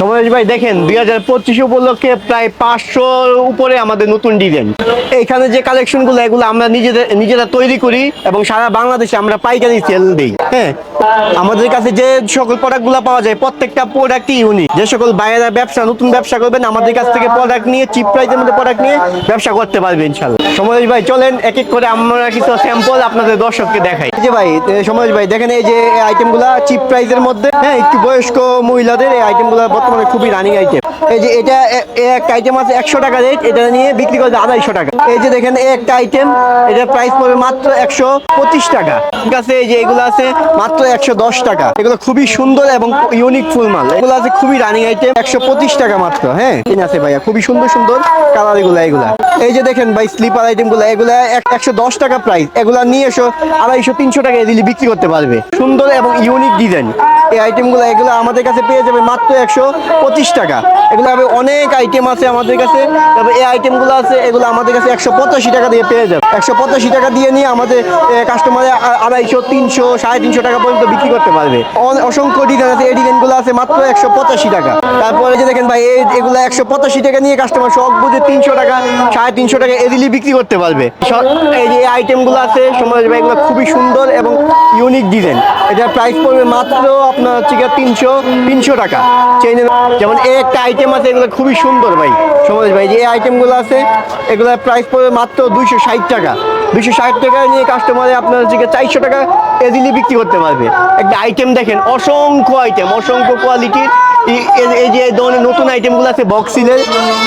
সমাজ ভাই, দেখেন, দুই হাজার পঁচিশ উপলক্ষে প্রায় পাঁচশোর উপরে আমাদের নতুন ডিজাইন। এখানে যে কালেকশনগুলো, এগুলো আমরা নিজেদের, নিজেরা তৈরি করি এবং সারা বাংলাদেশে আমরা পাইকারি সেল দিই হ্যাঁ? আমাদের কাছে যে সকল প্রোডাক্টগুলো পাওয়া যায়, প্রত্যেকটা প্রোডাক্টই ইউনিক যে সকল বাইরের ব্যবসা, নতুন ব্যবসা করবেন, আমাদের কাছ থেকে প্রোডাক্ট নিয়ে চিপ প্রাইসের মধ্যে প্রোডাক্ট নিয়ে ব্যবসা করতে পারবে ইনশাল্লাহ সমাজ ভাই, চলেন, এক এক করে আমরা কিছু স্যাম্পল আপনাদের দর্শককে দেখাই। যে ভাই সমরেশ ভাই, দেখেন এই যে আইটেমগুলো চিপ প্রাইসের মধ্যে হ্যাঁ একটু বয়স্ক মহিলাদের এই আইটেমগুলো বর্তমানে খুবই রানিং আইটেম এই যে এটা একটা আইটেম আছে একশো টাকা রেট এটা নিয়ে বিক্রি করছে আড়াইশো টাকা। এই যে দেখেন এই একটা আইটেম এটার প্রাইস পড়বে মাত্র একশো পঁচিশ টাকা। ঠিক আছে, এই যে এগুলো আছে মাত্র একশো দশ টাকা। এগুলো খুবই সুন্দর এবং ইউনিক ফুল মাল। এগুলো আছে খুবই রানিং আইটেম একশো পঁচিশ টাকা মাত্র হ্যাঁ? ঠিক আছে ভাইয়া, খুবই সুন্দর সুন্দর কালার এগুলা এগুলা। এই যে দেখেন ভাই স্লিপার আইটেমগুলা, এগুলা একশো দশ টাকা প্রাইস এগুলা নিয়ে এসো, আড়াইশো তিনশো টাকা দিলে বিক্রি করতে পারবে। সুন্দর এবং ইউনিক ডিজাইন এই আইটেমগুলো এগুলো আমাদের কাছে পেয়ে যাবে মাত্র একশো পঁচিশ টাকা। এগুলো হবে অনেক আইটেম আছে আমাদের কাছে। তবে এই আইটেমগুলো আছে, এগুলো আমাদের কাছে একশো পঁচাশি টাকা দিয়ে পেয়ে যাবে। একশো পঁচাশি টাকা দিয়ে নিয়ে আমাদের কাস্টমারে আড়াইশো, তিনশো, সাড়ে তিনশো টাকা পর্যন্ত বিক্রি করতে পারবে। অসংখ্য ডিজাইন আছে, এই ডিজাইনগুলো আছে মাত্র একশো পঁচাশি টাকা। তারপরে যে দেখেন ভাই, এই, এগুলো একশো পঁচাশি টাকা নিয়ে কাস্টমার শখ বুঝে তিনশো টাকা, সাড়ে তিনশো টাকা এদিলি বিক্রি করতে পারবে। এই যে আইটেমগুলো আছে সমাজ ভাই, এগুলো খুবই সুন্দর এবং ইউনিক ডিজাইন এটার প্রাইস পড়বে মাত্র আপনার হচ্ছে তিনশো তিনশো টাকা। চেইনের যেমন এই একটা আইটেম আছে, এগুলো খুবই সুন্দর ভাই। সমাজ ভাই, যে এই আইটেমগুলো আছে, এগুলোর প্রাইস পড়বে মাত্র দুইশো ষাট টাকা। দুইশো ষাট টাকা নিয়ে কাস্টমারে আপনার হচ্ছে চারশো টাকা এজিলি বিক্রি করতে পারবে। একটা আইটেম দেখেন, অসংখ্য আইটেম অসংখ্য কোয়ালিটির এই- যে, এই ধরনের নতুন আইটেমগুলো আছে বক্সিলের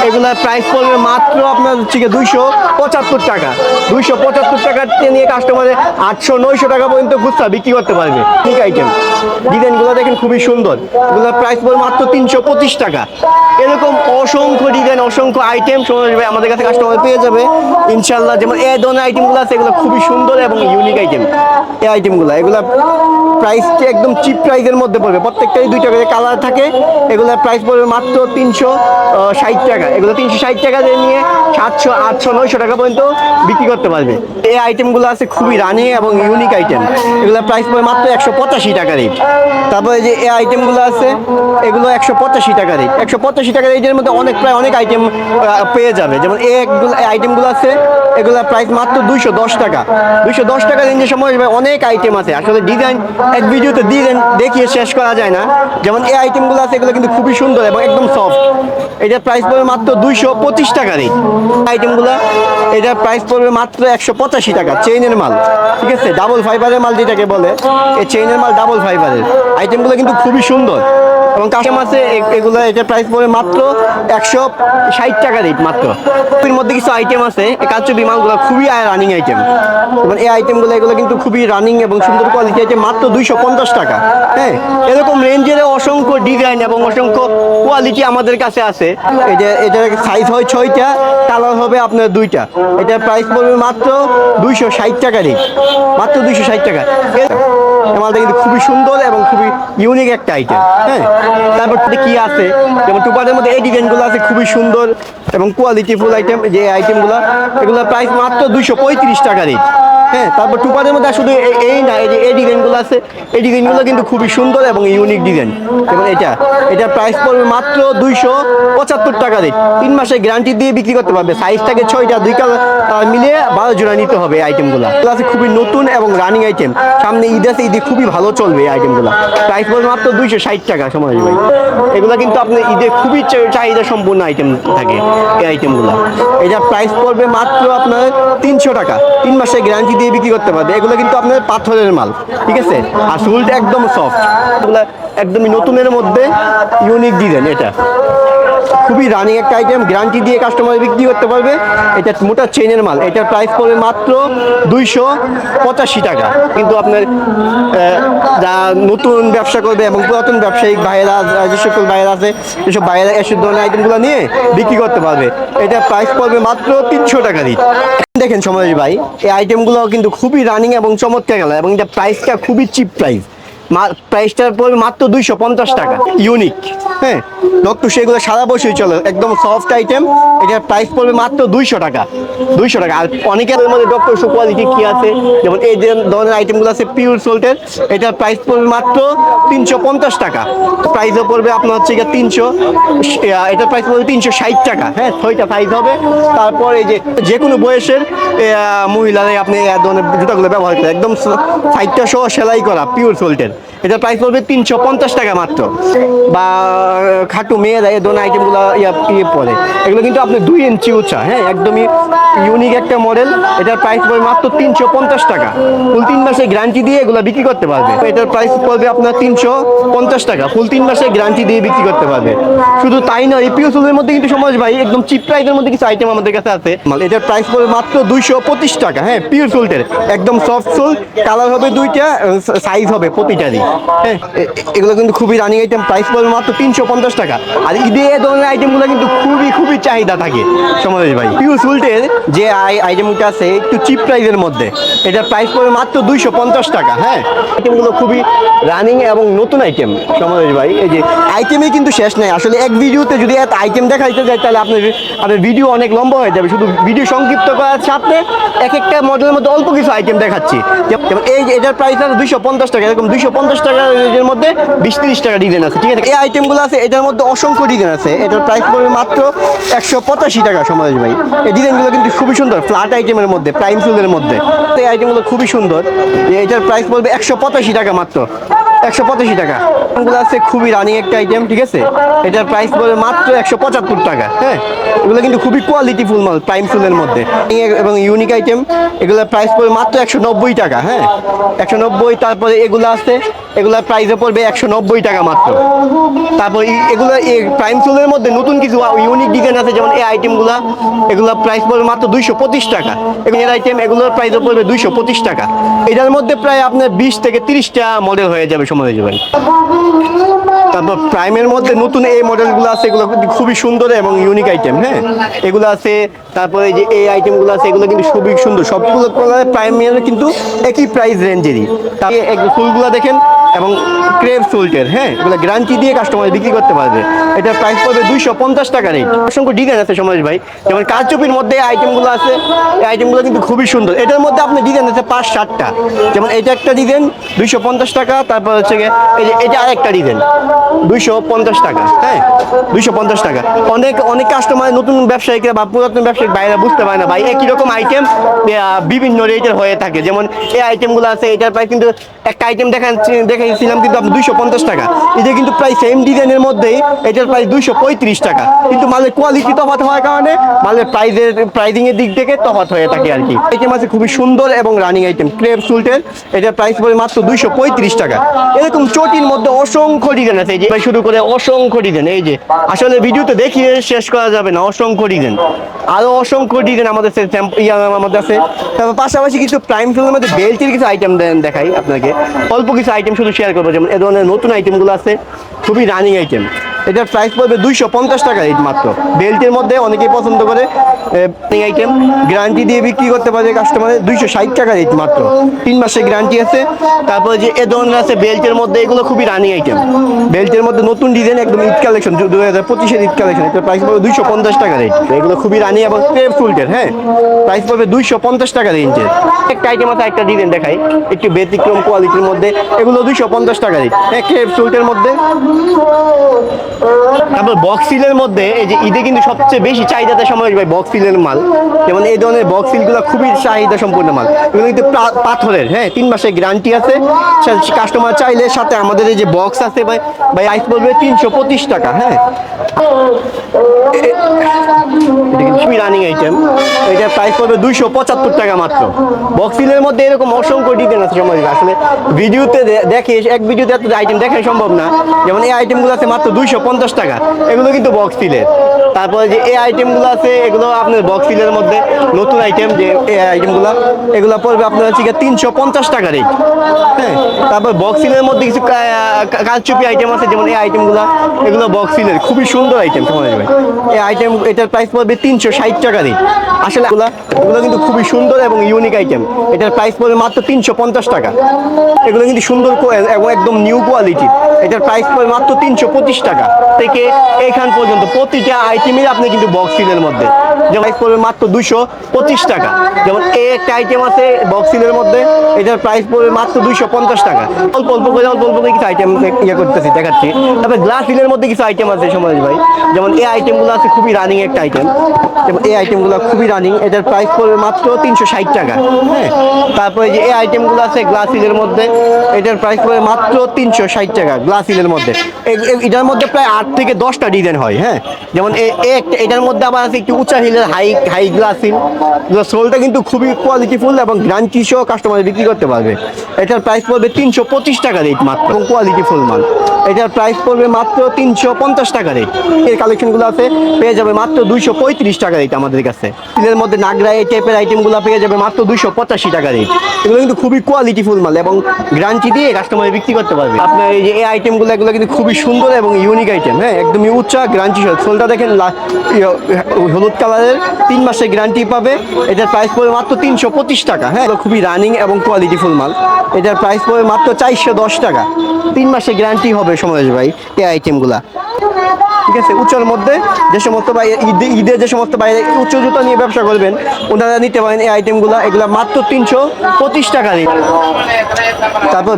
এগুলার প্রাইস পড়বে মাত্র আপনার হচ্ছে গিয়ে দুইশো পঁচাত্তর টাকা। দুইশো পঁচাত্তর টাকা নিয়ে কাস্টমারে আটশো, নয়শো টাকা পর্যন্ত খুচরা বিক্রি করতে পারবে। ঠিক আইটেম ডিজাইনগুলো দেখেন খুবই সুন্দর। এগুলোর প্রাইস পড়বে মাত্র তিনশো পঁচিশ টাকা। এরকম অসংখ্য ডিজাইন অসংখ্য আইটেম আমাদের কাছে কাস্টমার পেয়ে যাবে। ইনশাল্লাহ যেমন এই ধরনের আইটেমগুলো আছে, এগুলো খুবই সুন্দর এবং ইউনিক আইটেম এই আইটেমগুলো এগুলো প্রাইসটি একদম চিপ প্রাইসের মধ্যে পড়বে। প্রত্যেকটাই দুই করে কালার থাকে। এগুলোর প্রাইস পড়বে মাত্র তিনশো ষাট টাকা। এগুলো তিনশো ষাট টাকা দিয়ে নিয়ে সাতশো, আটশো, নয়শো টাকা পর্যন্ত বিক্রি করতে পারবে। এই আইটেমগুলো আছে খুবই রানি এবং ইউনিক আইটেম এগুলোর প্রাইস পড়বে মাত্র একশো পঁচাশি টাকা রেট তারপরে যে এই আইটেমগুলো আছে, এগুলো একশো পঁচাশি টাকা রেট একশো পঁচাশি টাকা রেটের মধ্যে অনেক, প্রায় অনেক আইটেম পেয়ে যাবে। যেমন এই একগুলো আইটেমগুলো আছে, এগুলোর প্রাইস মাত্র দুইশো দশ টাকা। দুইশো দশ টাকা রেঞ্জের সময় অনেক আইটেম আছে। আসলে ডিজাইন এক ভিডিওতে ডিজাইন দেখিয়ে শেষ করা যায় না। যেমন এই আইটেমগুলো আছে, এগুলো কিন্তু খুবই সুন্দর এবং একদম সফট এটার প্রাইস পড়বে মাত্র দুইশো পঁচিশ টাকারই আইটেমগুলো এটার প্রাইস পড়বে মাত্র একশো পঁচাশি টাকা চেইনের মাল। ঠিক আছে? ডাবল ফাইবারের মাল যেটাকে বলে, এই চেইনের মাল ডাবল ফাইবারের আইটেমগুলো কিন্তু খুবই সুন্দর। এবং আছে, এ- এগুলো, এটার প্রাইস পড়বে মাত্র একশো ষাট টাকা রেট মাত্র। এর মধ্যে কিছু আইটেম আছে এই কাচুবি মালগুলো খুবই রানিং আইটেম এবং এই আইটেমগুলো এগুলো কিন্তু খুবই রানিং এবং সুন্দর কোয়ালিটি আইটেম মাত্র দুইশো পঞ্চাশ টাকা। হ্যাঁ এরকম রেঞ্জের অসংখ্য ডিজাইন এবং অসংখ্য কোয়ালিটি আমাদের কাছে আছে। যে, এটার সাইজ হয় ছয়টা কালার হবে আপনার দুইটা। এটার প্রাইস পড়বে মাত্র দুইশো ষাট টাকা রেট মাত্র দুইশো ষাট টাকা। এই কিন্তু খুবই সুন্দর এবং খুবই ইউনিক একটা আইটেম হ্যাঁ? তারপর কি আছে? যেমন টুপারের মধ্যে এই ডিজাইনগুলো আছে, খুবই সুন্দর এবং কোয়ালিটি ফুল আইটেম যে আইটেমগুলো এগুলোর প্রাইস মাত্র দুইশো পঁয়ত্রিশ টাকা রেট হ্যাঁ? তারপর টুপারের মধ্যে শুধু এই না, এই যে এই ডিজাইনগুলো আছে, এই ডিজাইনগুলো কিন্তু খুবই সুন্দর এবং ইউনিক ডিজাইন এবং এটা। এটা প্রাইস পড়বে মাত্র দুইশো পঁচাত্তর টাকা রেট তিন মাসের গ্যারান্টি দিয়ে বিক্রি করতে পারবে। সাইজটাকে ছয়টা, দুই কালার মিলিয়ে বারো জোড়া নিতে হবে আইটেমগুলো এগুলো আছে খুবই নতুন এবং রানিং আইটেম সামনে ঈদ আছে ঈদে খুবই ভালো চলবে এই আইটেমগুলো প্রাইস পড়বে মাত্র দুইশো ষাট টাকা সময় ভাই। এগুলো কিন্তু আপনার ঈদে খুবই চাহিদা সম্পূর্ণ আইটেম থাকে এই আইটেমগুলো এটা প্রাইস পড়বে মাত্র আপনার তিনশো টাকা। তিন মাসের গ্যারান্টি দিয়ে বিক্রি করতে পারবে। এগুলো কিন্তু আপনার পাথরের মাল, ঠিক আছে? আর সুলটা একদম সফট এগুলো একদমই নতুনের মধ্যে ইউনিক ডিজাইন এটা। খুবই রানিং একটা আইটেম গ্যারান্টি দিয়ে কাস্টমার বিক্রি করতে পারবে। এটা মোটা চেনের মাল এটার প্রাইস পড়বে মাত্র দুইশো পঁচাশি টাকা। কিন্তু আপনার যা নতুন ব্যবসা করবে এবং পুরাতন ব্যবসায়িক ভাইয়েরা যে সকল ভাইয়েরা আছে যেসব ভাইয়েরা এসব ধরনের আইটেমগুলো নিয়ে বিক্রি করতে পারবে। এটা প্রাইস পড়বে মাত্র তিনশো টাকা দিন। দেখেন সমাজ ভাই, এই আইটেমগুলো কিন্তু খুবই রানিং এবং চমৎকার গেল এবং এটা প্রাইসটা খুবই চিপ প্রাইস প্রাইসটা পড়বে মাত্র দুইশো পঞ্চাশ টাকা ইউনিক হ্যাঁ ডক্টর সেগুলো সারা বছরই চলে, একদম সফট আইটেম এটার প্রাইস পড়বে মাত্র দুইশো টাকা দুইশো টাকা। আর অনেকের মধ্যে ডক্টর শু কোয়ালিটি কি আছে? যেমন এই যে ধরনের আইটেমগুলো আছে পিওর সোল্টের এটার প্রাইস পড়বে মাত্র তিনশো পঞ্চাশ টাকা। প্রাইসও পড়বে আপনার হচ্ছে গিয়ে তিনশো এটার প্রাইস পড়বে তিনশো ষাট টাকা। হ্যাঁ ছয়টা সাইজ হবে। তারপর এই যে যে কোনো বয়সের মহিলারাই আপনি ধরনের জুতাগুলো ব্যবহার করেন একদম সাইডটা সহ সেলাই করা পিওর সোল্টের এটার প্রাইস পড়বে তিনশো পঞ্চাশ টাকা মাত্র। বা, খাটু মেয়েরা এই ধরনের আইটেমগুলো ইয়ে পরে। এগুলো কিন্তু আপনি দুই ইঞ্চি উঁচা হ্যাঁ একদমই ইউনিক একটা মডেল এটার প্রাইস পড়বে মাত্র তিনশো পঞ্চাশ টাকা। ফুল তিন মাসে গ্যারান্টি দিয়ে এগুলো বিক্রি করতে পারবে। এটার প্রাইস পড়বে আপনার তিনশো পঞ্চাশ টাকা। ফুল তিন মাসে গ্যারান্টি দিয়ে বিক্রি করতে পারবে। শুধু তাই নয় এই পিওসুলের মধ্যে কিন্তু সমাজ ভাই, একদম চিপ প্রাইসের মধ্যে কিছু আইটেম আমাদের কাছে আছে। মানে এটার প্রাইস পড়বে মাত্র দুইশো পঁচিশ টাকা হ্যাঁ পিওর সোল্টের একদম সফট সোল কালার হবে দুইটা সাইজ হবে প্রতিটারই হ্যাঁ এগুলো কিন্তু খুবই রানিং আইটেম প্রাইস পড়বে মাত্র তিনশো পঞ্চাশ টাকা। আর ঈদে এ ধরনের আইটেমগুলো কিন্তু খুবই খুবই চাহিদা থাকে সমাজ ভাই। পিওর সোল্টের যে আইটেমটা আছে, একটু চিপ প্রাইসের মধ্যে। এটার প্রাইস পড়বে মাত্র দুইশো পঞ্চাশ টাকা হ্যাঁ। আইটেমগুলো খুবই রানিং এবং নতুন আইটেম সমাজ ভাই। এই যে আইটেমে কিন্তু শেষ নাই। আসলে এক ভিডিওতে যদি এত আইটেম দেখাইতে যায়, তাহলে আপনার আপনার ভিডিও অনেক লম্বা হয়ে যাবে। শুধু ভিডিও সংক্ষিপ্ত করার সাথে এক একটা মডেলের মধ্যে অল্প কিছু আইটেম দেখাচ্ছি। যেমন এই এটার প্রাইস আছে দুইশো পঞ্চাশ টাকা, এরকম দুইশো পঞ্চাশ টাকা এর মধ্যে বিশ তিরিশ টাকা ডিজাইন আছে, ঠিক আছে? এই আইটেমগুলো আছে, এটার মধ্যে অসংখ্য ডিজাইন আছে। এটার প্রাইস পড়বে মাত্র একশো পঁচাশি টাকা, সমাজ ভাই। এই ডিজাইনগুলো কিন্তু খুবই সুন্দর ফ্ল্যাট আইটেমের মধ্যে প্রাইম সুলের মধ্যে। এই আইটেমগুলো খুবই সুন্দর। এটার প্রাইস পড়বে একশো পঁচাশি টাকা মাত্র। একশো পঁচাশি টাকা। এগুলো আছে খুবই রানিং একটা আইটেম ঠিক আছে? এটার প্রাইস পড়বে মাত্র একশো পঁচাত্তর টাকা হ্যাঁ? এগুলো কিন্তু খুবই কোয়ালিটি ফুল মাল প্রাইম ফুলের মধ্যে। এবং ইউনিক আইটেম এগুলোর প্রাইস পড়বে মাত্র একশো নব্বই টাকা হ্যাঁ? একশো নব্বই, তারপরে এগুলো আছে, এগুলোর প্রাইসে পড়বে একশো নব্বই টাকা মাত্র। তারপর এগুলো প্রাইম ফুলের মধ্যে নতুন কিছু ইউনিক ডিজাইন আছে, যেমন এই আইটেমগুলো এগুলোর প্রাইস পড়বে মাত্র দুইশো পঁচিশ টাকা। এবং এর আইটেম এগুলোর প্রাইসও পড়বে দুইশো পঁচিশ টাকা। এটার মধ্যে প্রায় আপনার বিশ থেকে তিরিশটা মডেল হয়ে যাবে সময় হয়ে যাবে তারপর প্রাইমের মধ্যে নতুন এই মডেলগুলো আছে, এগুলো কিন্তু খুবই সুন্দর এবং ইউনিক আইটেম হ্যাঁ? এগুলো আছে, তারপরে যে এই আইটেমগুলো আছে, এগুলো কিন্তু খুবই সুন্দর। সবগুলো প্রাইমের কিন্তু একই প্রাইস রেঞ্জেরই তার ফুলগুলো দেখেন, এবং ক্রেভ সোল্টের হ্যাঁ? এগুলো গ্যারান্টি দিয়ে কাস্টমার বিক্রি করতে পারবে। এটার প্রাইস পড়বে দুইশো পঞ্চাশ টাকা রেট অসংখ্য ডিজাইন আছে সমাজ ভাই। যেমন কারচুপির মধ্যে আইটেমগুলো আছে, এই আইটেমগুলো কিন্তু খুবই সুন্দর। এটার মধ্যে আপনার ডিজাইন আছে পাঁচ, সাতটা। যেমন এটা একটা ডিজাইন দুইশো পঞ্চাশ টাকা, তারপর হচ্ছে এই যে এটা আরেকটা ডিজাইন দুইশো পঞ্চাশ টাকা হ্যাঁ দুইশো পঞ্চাশ টাকা। অনেক অনেক কাস্টমার নতুন ব্যবসায়িকরা বা পুরাতন বুঝতে পারে না ভাই একই রকম আইটেম বিভিন্ন রেটের হয়ে থাকে। যেমন এই আইটেমগুলো আছে, এটার কিন্তু একটা আইটেম দেখান দেখাইছিলাম কিন্তু আপনি দুইশো পঞ্চাশ টাকা। এটা কিন্তু প্রায় সেম ডিজাইনের মধ্যেই এটার প্রায় দুইশো পঁয়ত্রিশ টাকা। কিন্তু মালের কোয়ালিটি তফাৎ হওয়ার কারণে মালের প্রাইজের প্রাইজিং এর দিক থেকে তফাৎ হয়ে থাকে আর কি। আইটেম আছে খুবই সুন্দর এবং রানিং আইটেম ক্রেপ সুলটের এটার প্রাইস পড়ে মাত্র দুইশো পঁয়ত্রিশ টাকা। এরকম চটির মধ্যে অসংখ্য ডিজাইন আছে। যে শুরু করে অসংখ্য ডিজাইন এই যে। আসলে দেখিয়ে শেষ করা যাবে না, অসংখ্য ডিজাইন আরও অসংখ্য ডিজাইন আমাদের আমাদের আছে। তারপর পাশাপাশি কিছু প্রাইম ফিল্মের মধ্যে কিছু আইটেম দেখাই আপনাকে। অল্প কিছু আইটেম শুধু শেয়ার করব, যেমন এ ধরনের নতুন আইটেমগুলো আছে, খুবই রানিং আইটেম এটার প্রাইস পড়বে দুইশো পঞ্চাশ টাকা রেট মাত্র। বেল্টের মধ্যে অনেকেই পছন্দ করে আইটেম গ্যারান্টি দিয়ে বিক্রি করতে পারে কাস্টমারের দুইশো ষাট টাকা রেট মাত্র। তিন মাসের গ্যারান্টি আছে। তারপরে যে এ ধরনের আছে বেল্টের মধ্যে এগুলো খুবই রানিং আইটেম বেল্টের মধ্যে নতুন ডিজাইন একদম ঈদ কালেকশন দু হাজার পঁচিশের ঈদ কালেকশন এটার প্রাইস পড়বে দুইশো পঞ্চাশ টাকা রেট এগুলো খুবই রানিং এবং ক্রেপ ফুলটের হ্যাঁ? প্রাইস পড়বে দুইশো পঞ্চাশ টাকা রেঞ্জের একটা আইটেম আছে, একটা ডিজাইন দেখাই। একটু ব্যতিক্রম কোয়ালিটির মধ্যে, এগুলো দুইশো পঞ্চাশ টাকা রেট হ্যাঁ ক্রেপ ফুলটের মধ্যে। তারপর বক্স সিলের মধ্যে এই যে ঈদে কিন্তু সবচেয়ে বেশি চাহিদাতে সময় ভাই বক্স সিলের মাল। যেমন এই ধরনের বক্স সিলগুলো খুবই চাহিদা সম্পূর্ণ মাল। এগুলো কিন্তু পাথরের হ্যাঁ তিন মাসের গ্যারান্টি আছে। কাস্টমার চাইলে সাথে আমাদের এই যে বক্স আছে ভাই ভাই আইস বলবে তিনশো পঁচিশ টাকা হ্যাঁ। খুবই রানিং আইটেম এটার প্রাইস পড়বে দুইশো পঁচাত্তর টাকা মাত্র। বক্সিলের মধ্যে এরকম অসংখ্য ডিজাইন আছে সময় আসলে ভিডিওতে দেখে এক ভিডিওতে এত আইটেম দেখাই সম্ভব না। যেমন এই আইটেমগুলো আছে মাত্র দুইশো পঞ্চাশ টাকা। এগুলো কিন্তু বক্সিলের তারপরে যে এই আইটেমগুলো আছে, এগুলো আপনার বক্সিলের মধ্যে নতুন আইটেম যে এই আইটেমগুলো এগুলো পড়বে আপনার হচ্ছে গিয়ে তিনশো পঞ্চাশ টাকা রেট হ্যাঁ তারপর বক্সিলের মধ্যে কিছু কা- কা- আইটেম আছে, যেমন এই আইটেমগুলো এগুলো বক্সিলের খুবই সুন্দর আইটেম সমাজ ভাই এই আইটেম এটার প্রাইস পড়বে তিনশো ষাট টাকা রেট আসলে এগুলা, এগুলো কিন্তু খুবই সুন্দর এবং ইউনিক আইটেম এটার প্রাইস পড়বে মাত্র তিনশো পঞ্চাশ টাকা। এগুলো কিন্তু সুন্দর এবং একদম নিউ কোয়ালিটি এটার প্রাইস পড়বে মাত্র তিনশো পঁচিশ টাকা। থেকে এইখান পর্যন্ত প্রতিটা আইটেমের আপনি কিন্তু বক্স সিলের মধ্যে। পড়বে মাত্র পঁচিশ টাকা। যেমন এই একটা আইটেম আছে মধ্যে, এটার প্রাইস পড়বে মাত্র পঞ্চাশ টাকা। অল্প অল্প করে, অল্প অল্প করে কিছু আইটেম ইয়ে করতেছি, দেখাচ্ছি। তারপরে গ্লাস মধ্যে কিছু আইটেম আছে সমাজ ভাই। যেমন এই আইটেমগুলো আছে খুবই রানিং একটা আইটেম যেমন আইটেমগুলো খুবই রানিং এটার প্রাইস পড়বে মাত্র তিনশো ষাট টাকা হ্যাঁ। তারপরে যে এই আইটেমগুলো আছে গ্লাস সিলের মধ্যে, এটার প্রাইস পড়বে মাত্র তিনশো ষাট টাকা গ্লাস সিলের মধ্যে। এ- এ- এটার মধ্যে প্রায় আট থেকে দশটা ডিজাইন হয় হ্যাঁ। যেমন এ- এ এটার মধ্যে আবার আছে একটু উঁচা হিলের হাই হাই গ্লাস হিল সোলটা কিন্তু খুবই কোয়ালিটিফুল এবং গ্রান্টি সহ কাস্টমার বিক্রি করতে পারবে। এটার প্রাইস পড়বে তিনশো পঁচিশ টাকা রেট মাত্র এবং কোয়ালিটিফুল মাল। এটার প্রাইস পড়বে মাত্র তিনশো পঞ্চাশ টাকা রেট এর কালেকশনগুলো আছে পেয়ে যাবে মাত্র দুইশো পঁয়ত্রিশ টাকা রেট আমাদের কাছে। স্টিলের মধ্যে নাগরা এই টাইপের আইটেমগুলো পেয়ে যাবে মাত্র দুইশো পঁচাশি টাকা রেট এগুলো কিন্তু খুবই কোয়ালিটিফুল মাল এবং গ্রান্টি দিয়ে কাস্টমার বিক্রি করতে পারবে। আপনার এই যে এই আইটেমগুলো এগুলো কিন্তু খুবই সুন্দর এবং ইউনিক আইটেম হ্যাঁ? একদমই উচ্চা গ্রান্টি সোলটা দেখেন ইয়ে, হলুদ কালারের তিন মাসের গ্যারান্টি পাবে। এটার প্রাইস পড়বে মাত্র তিনশো পঁচিশ টাকা। হ্যাঁ খুবই রানিং এবং কোয়ালিটিফুল মাল। এটার প্রাইস পড়বে মাত্র চারশো দশ টাকা। তিন মাসের গ্যারান্টি হবে সমরেশ ভাই, এই আইটেমগুলা ঠিক আছে? উচ্চর মধ্যে যে সমস্ত ভাই ঈদে ঈদে যে সমস্ত বাইরে উচ্চ জুতা নিয়ে ব্যবসা করবেন, ওনারা নিতে পারেন এই আইটেমগুলো এগুলো মাত্র তিনশো পঁচিশ টাকা তারপর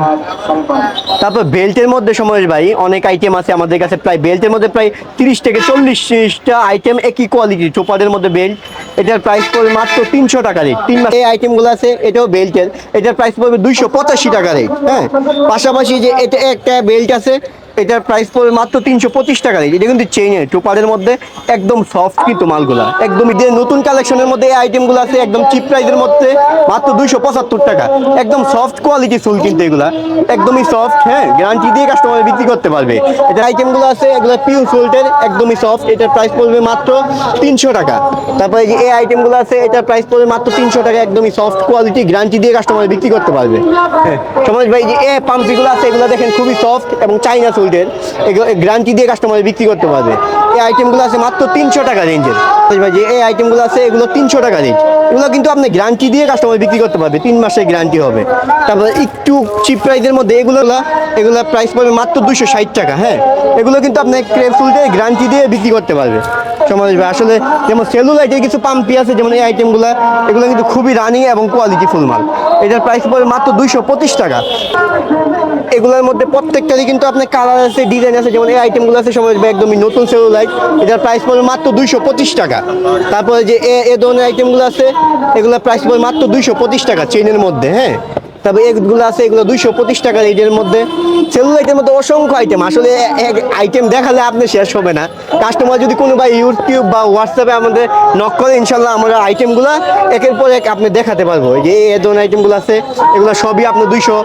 তারপর বেল্টের মধ্যে সমরেশ ভাই, অনেক আইটেম আছে আমাদের কাছে। প্রায় বেল্টের মধ্যে প্রায় তিরিশ থেকে চল্লিশটা আইটেম একই কোয়ালিটি চোপাদের মধ্যে বেল্ট। এটার প্রাইস পড়বে মাত্র তিনশো টাকা রেট। তিন মাস এই আইটেমগুলো আছে, এটাও বেল্টের। এটার প্রাইস পড়বে দুইশো পঁচাশি টাকা রেট হ্যাঁ? পাশাপাশি যে এটা একটা বেল্ট আছে এটার প্রাইস পড়বে মাত্র তিনশো পঁচিশ টাকা এটা কিন্তু চেইনের টোপারের মধ্যে একদম সফট কিন্তু মালগুলা। একদম ঈদের নতুন কালেকশনের মধ্যে এই আইটেমগুলো আছে, একদম চিপ প্রাইসের মধ্যে মাত্র দুইশো পঁচাত্তর টাকা। একদম সফট কোয়ালিটি ফুল কিন্তু এগুলা। একদমই সফট হ্যাঁ গ্যারান্টি দিয়ে কাস্টমার বিক্রি করতে পারবে। এটা আইটেমগুলো আছে, এগুলো পিওর সোল্টের একদমই সফট এটার প্রাইস পড়বে মাত্র তিনশো টাকা। তারপরে যে এই আইটেমগুলো আছে, এটার প্রাইস পড়বে মাত্র তিনশো টাকা। একদমই সফট কোয়ালিটি গ্যারান্টি দিয়ে কাস্টমার বিক্রি করতে পারবে। হ্যাঁ সমাজ ভাই যে এ পাম্পিগুলো আছে, এগুলো দেখেন খুবই সফট এবং চাইনা এগুলো গ্যারান্টি দিয়ে কাস্টমার বিক্রি করতে পারবে। এই আইটেমগুলো আছে মাত্র তিনশো টাকা রেঞ্জের ভাই, যে এই আইটেমগুলো আছে, এগুলো তিনশো টাকা রেঞ্জ এগুলো কিন্তু আপনি গ্যারান্টি দিয়ে কাস্টমার বিক্রি করতে পারবে, তিন মাসের গ্যারান্টি হবে। তারপরে একটু চিপ প্রাইসের মধ্যে এগুলো এগুলো প্রাইস পড়বে মাত্র দুশো ষাট টাকা হ্যাঁ? এগুলো কিন্তু আপনি ক্রেফুল দিয়ে গ্যারান্টি দিয়ে বিক্রি করতে পারবে। সমাজ আসলে যেমন সেলুলাইটের কিছু পাম্পি আছে, যেমন এই আইটেমগুলো এগুলো কিন্তু খুবই রানিং এবং কোয়ালিটি ফুল মাল। এটার প্রাইস পড়বে মাত্র দুইশো পঁচিশ টাকা। এগুলোর মধ্যে প্রত্যেকটারই কিন্তু আপনার কালার আছে ডিজাইন আছে, যেমন এই আইটেমগুলো আছে, সবাই একদমই নতুন সেলুলাইট এটার প্রাইস পড়বে মাত্র দুইশো পঁচিশ টাকা। তারপরে যে এ এ ধরনের আইটেমগুলো আছে, এগুলোর প্রাইস পড়বে মাত্র দুইশো পঁচিশ টাকা চেইনের মধ্যে হ্যাঁ? তারপরে এগুলো আছে, এগুলো দুইশো পঁচিশ টাকা রেটের মধ্যে। সেলুলাইটের মধ্যে অসংখ্য আইটেম আসলে এক আইটেম দেখালে আপনি শেষ হবে না। কাস্টমার যদি কোনো বা ইউটিউব বা হোয়াটসঅ্যাপে আমাদের নক করে, ইনশাল্লাহ আমরা আইটেমগুলো একের পর এক আপনি দেখাতে পারব। যে এই ধরনের আইটেমগুলো আছে, এগুলো সবই আপনার দুইশো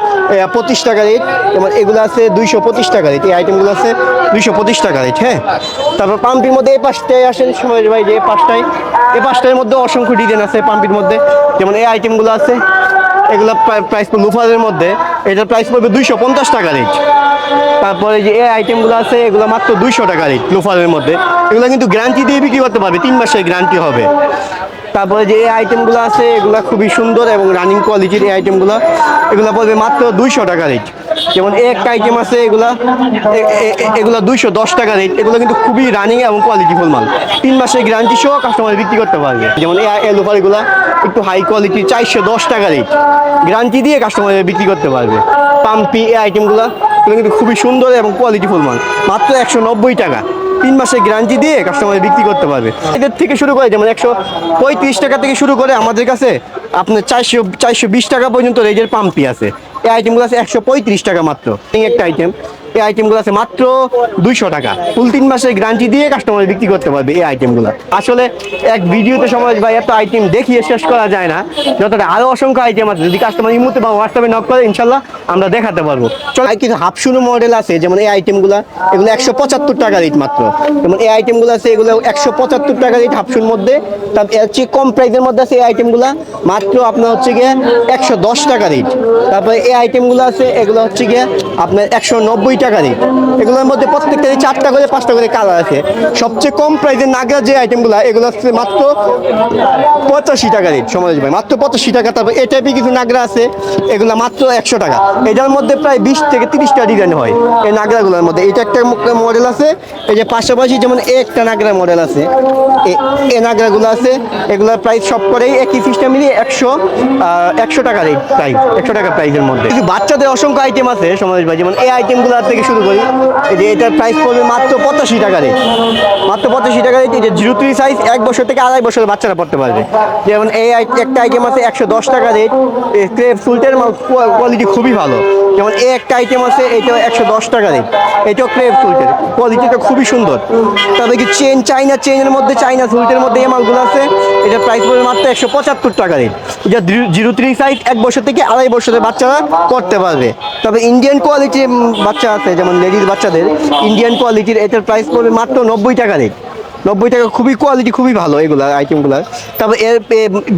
পঁচিশ টাকা রেট যেমন এগুলো আছে দুইশো পঁচিশ টাকা রেট এই আইটেমগুলো আছে দুইশো পঁচিশ টাকা রেট হ্যাঁ? তারপর পাম্পির মধ্যে এই পাশটায় আসেন সময় ভাই, যে এই পাশটায়। এই পাশটার মধ্যে অসংখ্য ডিজাইন আছে পাম্পির মধ্যে। যেমন এই আইটেমগুলো আছে এগুলো প্রাইস পড়বে লুফারের মধ্যে। এটার প্রাইস পড়বে দুইশো পঞ্চাশ টাকা রেট তারপরে যে এই আইটেমগুলো আছে, এগুলো মাত্র দুইশো টাকা রেট লোফারের মধ্যে। এগুলো কিন্তু গ্যারান্টি দিয়ে বিক্রি করতে পারবে, তিন মাসের গ্যারান্টি হবে। তারপরে যে এই আইটেমগুলো আছে, এগুলো খুবই সুন্দর এবং রানিং কোয়ালিটির এই আইটেমগুলো এগুলো পড়বে মাত্র দুইশো টাকা রেট যেমন এই একটা আইটেম আছে, এগুলা এগুলো দুইশো দশ টাকা রেট এগুলো কিন্তু খুবই রানিং এবং কোয়ালিটিফুল মাল। তিন মাসের গ্যারান্টি সহ কাস্টমার বিক্রি করতে পারবে। যেমন এই এই লোফারগুলো একটু হাই কোয়ালিটি চারশো দশ টাকা রেট গ্যারান্টি দিয়ে কাস্টমার বিক্রি করতে পারবে। পাম্পি এই আইটেমগুলো এগুলো কিন্তু খুবই সুন্দর এবং কোয়ালিটি কোয়ালিটিফুল মাল। মাত্র একশো নব্বই টাকা। তিন মাসের গ্যারান্টি দিয়ে কাস্টমার বিক্রি করতে পারবে। এদের থেকে শুরু করে যেমন একশো পঁয়ত্রিশ টাকা থেকে শুরু করে আমাদের কাছে আপনার চারশো চারশো বিশ টাকা পর্যন্ত রেজের পাম্পি আছে। এই আইটেমগুলো আছে একশো পঁয়ত্রিশ টাকা মাত্র। একটা আইটেম এই আইটেমগুলো আছে মাত্র দুইশো টাকা। ফুল তিন মাসের গ্যারান্টি দিয়ে কাস্টমার বিক্রি করতে পারবে এই আইটেমগুলো আসলে এক ভিডিওতে সময় ভাই এত আইটেম দেখিয়ে শেষ করা যায় না। যতটা আরও অসংখ্য আইটেম আছে, যদি কাস্টমার ইমুতে বা হোয়াটসঅ্যাপে নক করে ইনশাল্লাহ আমরা দেখাতে পারব। চলো কিছু হাফ শুরু মডেল আছে, যেমন এই আইটেমগুলো এগুলো একশো পঁচাত্তর টাকা রেট মাত্র। যেমন এই আইটেমগুলো আছে, এগুলো একশো পঁচাত্তর টাকা রেট হাফশুর মধ্যে। তারপর এর চেয়ে কম প্রাইসের মধ্যে আছে এই আইটেমগুলো মাত্র আপনার হচ্ছে গিয়ে একশো দশ টাকা রেট তারপরে এই আইটেমগুলো আছে, এগুলো হচ্ছে গিয়ে আপনার একশো নব্বই টাকা রেট এগুলোর মধ্যে প্রত্যেকটা চারটা করে, পাঁচটা করে কালার আছে। সবচেয়ে কম প্রাইসের নাগরা যে আইটেমগুলো এগুলো হচ্ছে মাত্র পঁচাশি টাকা রেট সমাজ ভাই মাত্র পঁচাশি টাকা, তারপর এই টাইপের কিছু নাগরা আছে, এগুলো মাত্র একশো টাকা। এটার মধ্যে প্রায় বিশ থেকে তিরিশটা ডিজাইন হয় এই নাগরাগুলোর মধ্যে। এটা একটা মডেল আছে, এই যে পাশাপাশি যেমন একটা নাগরা মডেল আছে। এ- নাগরাগুলো আছে, এগুলোর প্রাইস সব করেই একই সিস্টেম মিলিয়ে একশো একশো টাকা রেট প্রাইস একশো টাকা প্রাইসের মধ্যে। কিছু বাচ্চাদের অসংখ্য আইটেম আছে সমাজ ভাই যেমন এই আইটেমগুলো থেকে শুরু করি। এই যে এটার প্রাইস পড়বে মাত্র পঁচাশি টাকা রেট মাত্র পঁচাশি টাকা রেট এই যে জিরো থ্রি সাইজ এক বছর থেকে আড়াই বছরের বাচ্চারা পড়তে পারবে। যেমন এই একটা আইটেম আছে একশো দশ টাকা রেট। ক্রেপ সুলটের কোয়ালিটি খুবই ভালো। যেমন এই একটা আইটেম আছে এটা একশো দশ টাকা রেট। এটাও ক্রেপ সুলটের কোয়ালিটিটা খুবই সুন্দর। তবে কি চেন চাইনা চেনের মধ্যে চাইনা সুলটের মধ্যে এই মালগুলো আছে। এটার প্রাইস পড়বে মাত্র একশো পঁচাত্তর টাকা রেট। এটা জিরো থ্রি সাইজ এক বছর থেকে আড়াই বছরের বাচ্চারা করতে পারবে। তবে ইন্ডিয়ান কোয়ালিটির বাচ্চা আছে, যেমন লেডিস বাচ্চাদের ইন্ডিয়ান কোয়ালিটির এটার প্রাইস পড়বে মাত্র নব্বই টাকা রেট নব্বই টাকা খুবই কোয়ালিটি খুবই ভালো এগুলো আইটেমগুলো তবে এর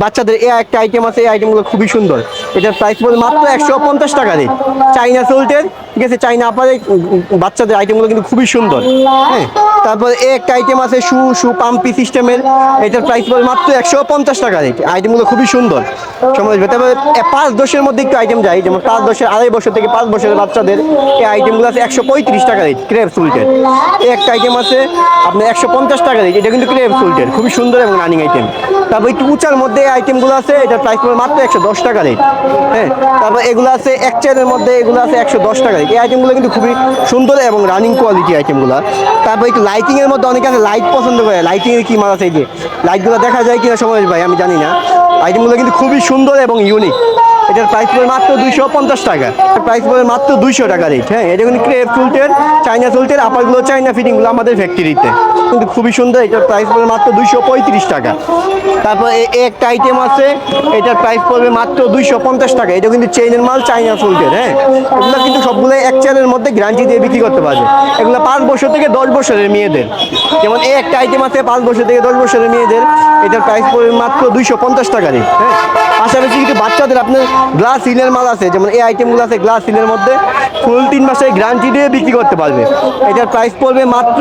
বাচ্চাদের এ একটা আইটেম আছে, এই আইটেমগুলো খুবই সুন্দর। এটার প্রাইস পড়বে মাত্র একশো পঞ্চাশ টাকা রেট চাইনা সোল্টের ঠিক আছে চাইনা আপারে বাচ্চাদের আইটেমগুলো কিন্তু খুবই সুন্দর। হ্যাঁ তারপর একটা আইটেম আছে শু শু পাম্পি সিস্টেমের, এটার প্রাইস পড়বে মাত্র একশো পঞ্চাশ টাকা রেট আইটেমগুলো খুবই সুন্দর। সময় তারপরে পাঁচ দশের মধ্যে একটু আইটেম যায়, যেমন পাঁচ দশের আড়াই বছর থেকে পাঁচ বছরের বাচ্চাদের এই আইটেমগুলো আছে একশো পঁয়ত্রিশ টাকা রেট ক্রেপ সুলটের এই একটা আইটেম আছে আপনার একশো পঞ্চাশ টাকা রেট এটা কিন্তু ক্রেপ সুলটের খুবই সুন্দর এবং রানিং আইটেম তারপর একটু উঁচার মধ্যে আইটেমগুলো আছে, এটার প্রাইস পড়বে মাত্র একশো দশ টাকা রেট হ্যাঁ তারপর এগুলো আছে এক চেয়ারের মধ্যে, এগুলো আছে একশো দশ টাকা রেট এই আইটেমগুলো কিন্তু খুবই সুন্দর এবং রানিং কোয়ালিটি আইটেমগুলো তারপর একটু লাইটিংয়ের মধ্যে অনেকে আছে লাইট পছন্দ করে। লাইটিং এর কি মাল আছে এই যে? লাইটগুলো দেখা যায় কিনা সময় ভাই? আমি জানি না। আইটেমগুলো কিন্তু খুবই সুন্দর এবং ইউনিক এটার প্রাইস পড়বে মাত্র দুইশো পঞ্চাশ টাকা। প্রাইস পড়বে মাত্র দুইশো টাকা রেট হ্যাঁ এটা কিন্তু ক্রেপ সুলটের চাইনা সুলটের আপারগুলো চাইনা ফিটিংগুলো আমাদের ফ্যাক্টরিতে কিন্তু খুবই সুন্দর, এটার প্রাইস পড়বে মাত্র দুইশো পঁয়ত্রিশ টাকা। তারপর একটা আইটেম আছে, এটার প্রাইস পড়বে মাত্র দুইশো পঞ্চাশ টাকা। এটা কিন্তু চেইনের মাল চাইনা সুলটের হ্যাঁ। এগুলো কিন্তু সবগুলো এক চালের মধ্যে গ্যারান্টি দিয়ে বিক্রি করতে পারবে। এগুলো পাঁচ বছর থেকে দশ বছরের মেয়েদের। যেমন এই একটা আইটেম আছে পাঁচ বছর থেকে দশ বছরের মেয়েদের, এটার প্রাইস পড়বে মাত্র দুইশো পঞ্চাশ টাকা রেট হ্যাঁ। পাশাপাশি কিন্তু বাচ্চাদের আপনার গ্লাস হিলের মাল আছে, যেমন এই আইটেমগুলো আছে গ্লাস হিলের মধ্যে ফুল তিন মাসের গ্যারান্টি দিয়ে বিক্রি করতে পারবে। এটার প্রাইস পড়বে মাত্র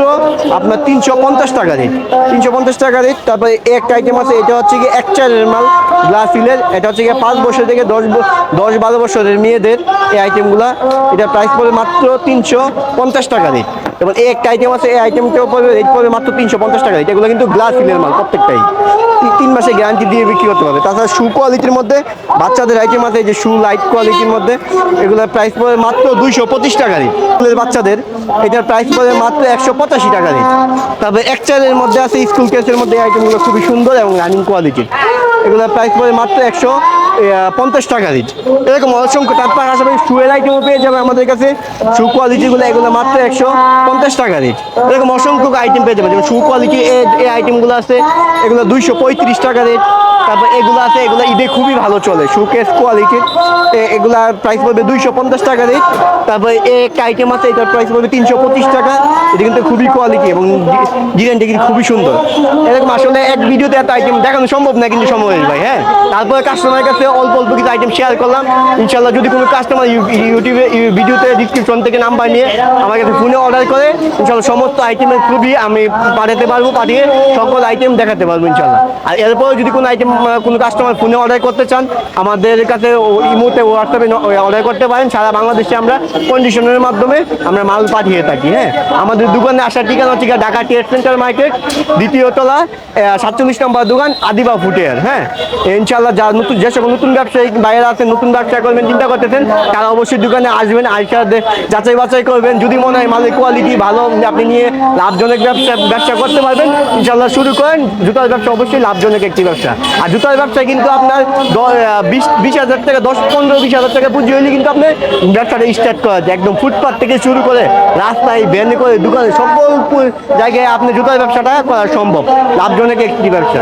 আপনার তিনশো পঞ্চাশ টাকা রেট তিনশো পঞ্চাশ টাকা রেট তারপরে একটা আইটেম আছে, এটা হচ্ছে কি এক চারের মাল, গ্লাস হিলের এটা হচ্ছে গিয়ে পাঁচ বছর থেকে দশ দশ বারো বছরের মেয়েদের এই আইটেমগুলো এটার প্রাইস পড়বে মাত্র তিনশো পঞ্চাশ টাকা রেট এবং এই একটা আইটেম আছে, এই আইটেমটাও পড়বে রেট পড়বে মাত্র তিনশো পঞ্চাশ টাকা। এগুলো কিন্তু গ্লাস হিলের মাল প্রত্যেকটাই। তিন মাসে গ্যারান্টি দিয়ে বিক্রি করতে পারবে। তাছাড়া শু কোয়ালিটির মধ্যে বাচ্চাদের আইটেম আছে যে শু লাইট কোয়ালিটির মধ্যে, এগুলোর প্রাইস পড়বে মাত্র দুইশো পঁচিশ টাকা রেট বাচ্চাদের, এটার প্রাইস পড়বে মাত্র একশো পঁচাশি টাকা রেট তারপরে এক মধ্যে আছে স্কুল কেসের মধ্যে এই আইটেমগুলো খুবই সুন্দর এবং রানিং কোয়ালিটির এগুলোর প্রাইস পড়বে মাত্র একশো পঞ্চাশ টাকা রেট এরকম অসংখ্য তার পাশাপাশি শুয়ের আইটেমও পেয়ে যাবে আমাদের কাছে। শু কোয়ালিটিগুলো এগুলো মাত্র একশো পঞ্চাশ টাকা রেট এরকম অসংখ্য আইটেম পেয়ে যাবে যেমন শু কোয়ালিটি এই আইটেমগুলো আছে, এগুলো দুইশো পঁয়ত্রিশ টাকা রেট তারপর এগুলো আছে, এগুলো ঈদে খুবই ভালো চলে শুকেস কোয়ালিটির এগুলার প্রাইস পড়বে দুইশো পঞ্চাশ টাকা রেট তারপরে একটা আইটেম আছে, এটার প্রাইস পড়বে তিনশো পঁচিশ টাকা। এটা কিন্তু খুবই কোয়ালিটি এবং ডিজাইনটা কিন্তু খুবই সুন্দর। এরকম আসলে এক ভিডিওতে এত আইটেম দেখানো সম্ভব না, কিন্তু সময় ভাই হ্যাঁ? তারপরে কাস্টমারের কাছে অল্প অল্প কিছু আইটেম শেয়ার করলাম। ইনশাল্লাহ যদি কোনো কাস্টমার ইউটিউবে ইউ- ভিডিওতে ডিসক্রিপশন থেকে নাম্বার নিয়ে আমার কাছে ফোনে অর্ডার করে ইনশাল্লাহ সমস্ত আইটেমের ছবি আমি পাঠাতে পারব, পাঠিয়ে সকল আইটেম দেখাতে পারব ইনশাল্লাহ আর এরপরে যদি কোনো আইটেম কোনো কাস্টমার ফোনে অর্ডার করতে চান, আমাদের কাছে ইমোতে হোয়াটসঅ্যাপে অর্ডার করতে পারেন। সারা বাংলাদেশে আমরা কন্ডিশনের মাধ্যমে আমরা মাল পাঠিয়ে থাকি হ্যাঁ? আমাদের দোকানে আসার ঠিকানা গিয়ে ঢাকা ট্রেড সেন্টার মার্কেট দ্বিতীয় তলা সাতচল্লিশ নম্বর দোকান আদিবা ফুটের হ্যাঁ? ইনশাল্লাহ যা নতুন, যে সকল নতুন ব্যবসায়ী বাইরে আছেন, নতুন ব্যবসা করবেন, চিন্তা করতেছেন, তারা অবশ্যই দোকানে আসবেন, আইসা যাচাই বাছাই করবেন। যদি মনে হয় মালের কোয়ালিটি ভালো, আপনি নিয়ে লাভজনক ব্যবসা ব্যবসা করতে পারবেন ইনশাল্লাহ শুরু করেন। জুতার ব্যবসা অবশ্যই লাভজনক একটি ব্যবসা। আর জুতার ব্যবসা কিন্তু আপনার বিশ বিশ হাজার টাকা দশ, পনেরো, বিশ হাজার টাকা পুঁজি হলে কিন্তু আপনি ব্যবসাটা স্টার্ট করা যায়। একদম ফুটপাথ থেকে শুরু করে রাস্তায় ভ্যানে করে, দোকানে, সকল জায়গায় আপনি জুতার ব্যবসাটা করা সম্ভব। লাভজনক একটি ব্যবসা।